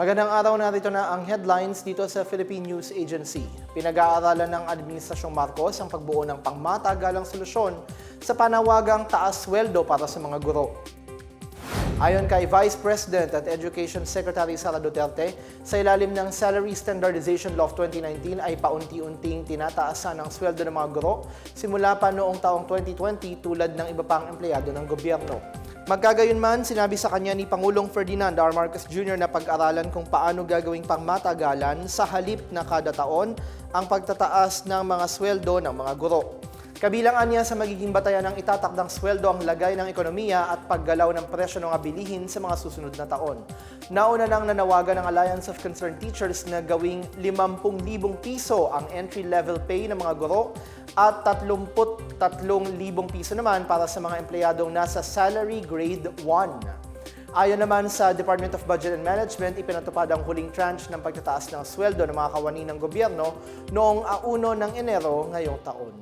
Magandang araw narito na ang headlines dito sa Philippine News Agency. Pinag-aaralan ng Administrasyong Marcos ang pagbuo ng pangmatagalang solusyon sa panawagang taas sweldo para sa mga guro. Ayon kay Vice President at Education Secretary Sara Duterte, sa ilalim ng Salary Standardization Law of 2019 ay paunti-unting tinataasan ang sweldo ng mga guro simula pa noong taong 2020 tulad ng iba pang empleyado ng gobyerno. Magkagayunman, sinabi sa kanya ni Pangulong Ferdinand R. Marcos Jr. na pag-aralan kung paano gagawing pangmatagalan sa halip na kada taon ang pagtataas ng mga sweldo ng mga guro. Kabilang anya sa magiging batayan ng itatakdang sweldo ang lagay ng ekonomiya at paggalaw ng presyo ng mga bilihin sa mga susunod na taon. Nauna nang nanawagan ng Alliance of Concerned Teachers na gawing 50,000 piso ang entry-level pay ng mga guro at 33,000 piso naman para sa mga empleyadong nasa salary grade 1. Ayon naman sa Department of Budget and Management, ipinatupad ang huling tranche ng pagtataas ng sweldo ng mga kawani ng gobyerno noong 1 ng Enero ngayong taon.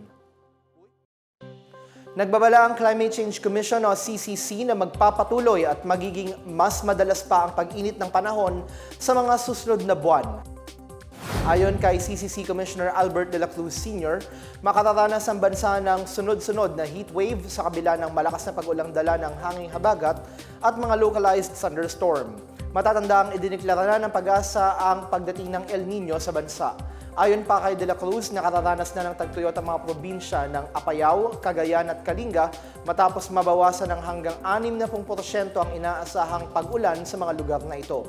Nagbabala ang Climate Change Commission o CCC na magpapatuloy at magiging mas madalas pa ang pag-init ng panahon sa mga susunod na buwan. Ayon kay CCC Commissioner Albert de la Cruz Sr., makararanas ang bansa ng sunod-sunod na heat wave sa kabila ng malakas na pag-ulang dala ng hanging habagat at mga localized thunderstorm. Matatanda ang idiniklara na ng pag-asa ang pagdating ng El Nino sa bansa. Ayon pa kay De La Cruz, nakararanas na ng tagtuyot ang mga probinsya ng Apayao, Cagayan at Kalinga matapos mabawasan ng hanggang 60% ang inaasahang pag-ulan sa mga lugar na ito.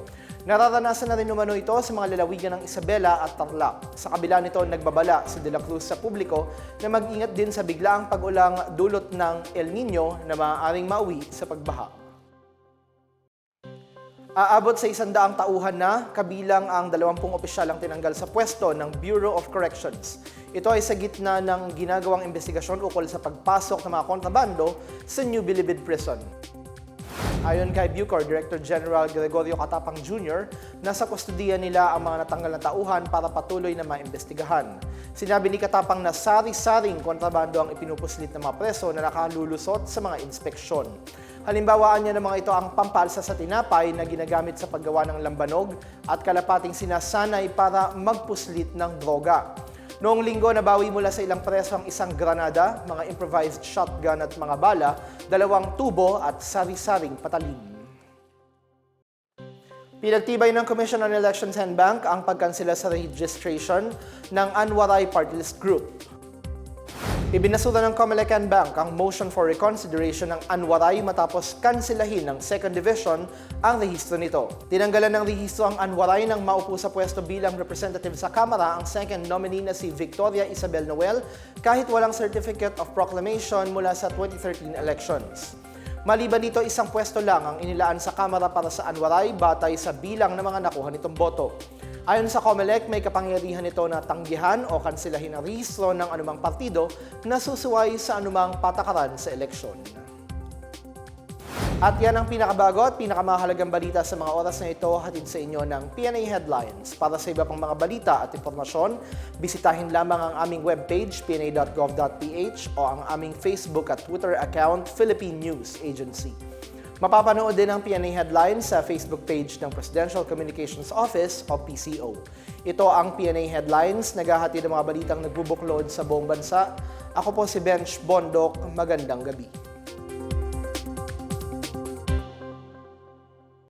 Nararanasan na rin umano ito sa mga lalawigan ng Isabela at Tarlac. Sa kabila nito, nagbabala si De La Cruz sa publiko na mag-ingat din sa biglaang pag-ulang dulot ng El Nino na maaaring mauwi sa pagbaha. Aabot sa isandaang tauhan na, kabilang ang 20 opisyalang tinanggal sa pwesto ng Bureau of Corrections. Ito ay sa gitna ng ginagawang investigasyon ukol sa pagpasok ng mga kontrabando sa New Bilibid Prison. Ayon kay Bucor Director General Gregorio Katapang Jr., nasa kustudiya nila ang mga natanggal na tauhan para patuloy na maimbestigahan. Sinabi ni Katapang na sari-saring kontrabando ang ipinupuslit ng mga preso na nakalulusot sa mga inspeksyon. Halimbawaan niya ng mga ito ang pampalsa sa tinapay na ginagamit sa paggawa ng lambanog at kalapating sinasanay para magpuslit ng droga. Noong linggo, nabawi mula sa ilang preso ang isang granada, mga improvised shotgun at mga bala, dalawang tubo at sari-saring patalim. Pinagtibay ng Commission on Elections and Bank ang pagkansela sa registration ng Anwaray Party List Group. Ibinasura ng Comelec and Bank ang motion for reconsideration ng Anwaray matapos kansilahin ng Second Division ang rehistro nito. Tinanggalan ng rehistro ang Anwaray nang maupo sa pwesto bilang representative sa Kamara ang second nominee na si Victoria Isabel Noel kahit walang certificate of proclamation mula sa 2013 elections. Maliban dito, isang pwesto lang ang inilaan sa Kamara para sa Anwaray batay sa bilang ng mga nakuha nitong boto. Ayon sa COMELEC, may kapangyarihan ito na tanggihan o kansilahin ang rehistro ng anumang partido na susuway sa anumang patakaran sa eleksyon. At yan ang pinakabago at pinakamahalagang balita sa mga oras na ito hatid sa inyo ng PNA Headlines. Para sa iba pang mga balita at impormasyon, bisitahin lamang ang aming webpage pna.gov.ph o ang aming Facebook at Twitter account Philippine News Agency. Mapapanood din ang PNA Headlines sa Facebook page ng Presidential Communications Office o PCO. Ito ang PNA Headlines, naghahati ng mga balitang nagbubuklod sa buong bansa. Ako po si Bench Bondok, magandang gabi.